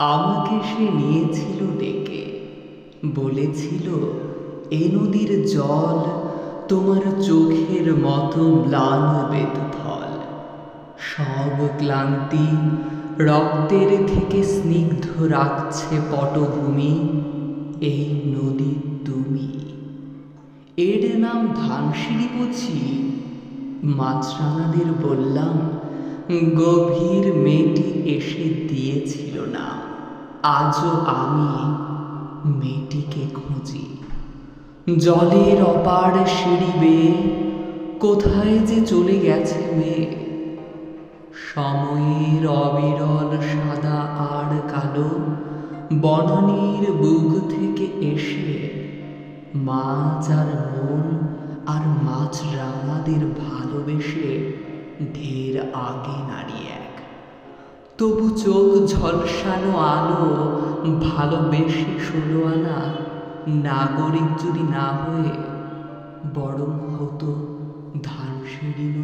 আমাকে সে নিয়েছিল ডেকে। বলেছিল, এ নদীর জল তোমার চোখের মতো ম্লান বেদফল। সব ক্লান্তি রক্তের থেকে স্নিগ্ধ রাখছে পটভূমি, এই নদী তুমি। এর নাম ধানসিঁড়ি বুঝি মাছরাঙাদের বললাম, গভীর মেয়েটি এসে দিয়েছিল না। আজও আমি মেয়েটিকে খুঁজি। জলের অপার সিঁড়ি বেয়ে কোথায় যে চলে গেছে মেয়ে। সময়ের অবিরল সাদা আর কালো বনানীর বুক থেকে এসে মাছ আর মন আর মাছ রাঙাদের ভালোবেসে ঢের আগে এক তবু চোখ ঝলসানো আলো ভালোবেসে ষোলো আনা নাগরিক যদি না হয়ে বরং হতো ধানসিঁড়ি